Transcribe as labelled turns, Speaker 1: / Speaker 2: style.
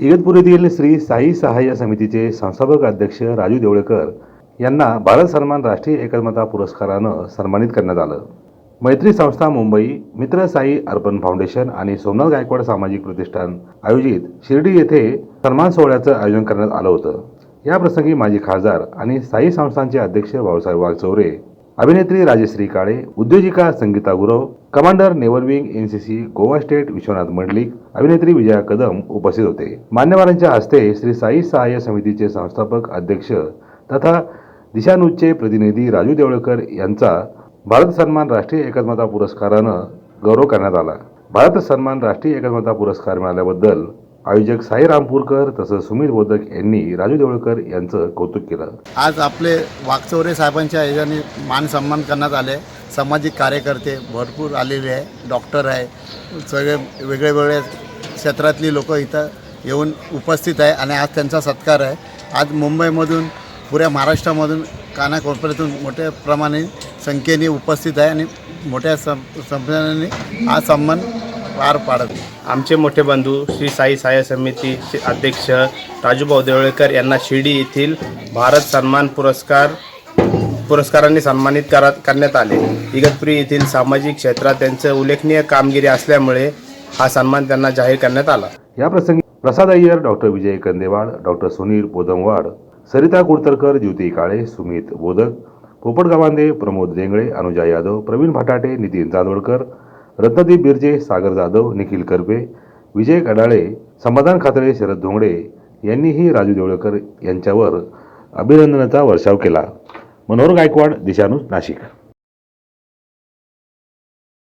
Speaker 1: इगतपुरीतील श्री साई सहाय्य समितीचे संस्थापक अध्यक्ष राजू देवळेकर यांना भारत सन्मान राष्ट्रीय एकात्मता पुरस्कारानं सन्मानित करण्यात आलं. मैत्री संस्था मुंबई मित्र साई अर्बन फाउंडेशन आणि सोमनाथ गायकवाड सामाजिक प्रतिष्ठान आयोजित शिर्डी येथे सन्मान सोहळ्याचं आयोजन करण्यात आलं होतं. याप्रसंगी माजी खासदार आणि साई संस्थांचे अध्यक्ष भाऊसाहेब वाघचौरे अभिनेत्री Rajshri Kale उद्योजिका Sangeeta Gurav commander naval wing C Goa state Vishwanath Mandlik अभिनेत्री विजया कदम उपस्थित होते. मान्यवरांच्या हस्ते श्री साई सहाय्य समितीचे संस्थापक अध्यक्ष तथा दिशानुजचे प्रतिनिधी राजू देवळकर यांचा भारत सन्मान राष्ट्रीय एकात्मता पुरस्कारानं गौरव करण्यात आला. भारत सन्मान राष्ट्रीय एकात्मता पुरस्कार मिळाल्याबद्दल आयोजक साई रामपूरकर तसंच सुमित बोधक यांनी राजू देवळकर यांचं कौतुक केलं.
Speaker 2: आज आपले वाकचौरे साहेबांच्या ह्याच्याने मान सन्मान करण्यात आले. सामाजिक कार्यकर्ते भरपूर आलेले आहे डॉक्टर आहे. सगळे वेगळे वेगळे क्षेत्रातली लोक इथं येऊन उपस्थित आहे आणि आज त्यांचा सत्कार आहे. आज मुंबईमधून पुऱ्या महाराष्ट्रामधून कानाकोपऱ्यातून मोठ्या प्रमाणे संख्येने उपस्थित आहे आणि मोठ्या सं आज हा सन्मान पार पाडत.
Speaker 3: आमचे मोठे बंधू श्री साई साय समितीचे अध्यक्ष राजूभाऊ देवळेकर यांना शिर्डी येथील भारत सन्मान पुरस्कार पुरस्कारांनी सन्मानित करा करण्यात आले. इगतपुरी येथील सामाजिक क्षेत्रात त्यांचं उल्लेखनीय कामगिरी असल्यामुळे हा सन्मान त्यांना जाहीर करण्यात आला.
Speaker 1: या प्रसंगी प्रसाद अय्यर डॉक्टर विजय कंदेवाड डॉक्टर सुनील पोदमवाड सरिता कुडतरकर ज्योती काळे सुमित बोधक पोपट गावांदे प्रमोद देंगळे अनुजा यादव प्रवीण भाटाटे नितीन जांदवडकर रत्नदीप बिर्जे सागर जाधव निखिल करपे विजय कडाळे समाधान खातळे शरद धोंगडे यांनीही राजू देवळकर यांच्यावर अभिनंदनाचा वर्षाव केला. मनोहर गायकवाड दिशानुज नाशिक.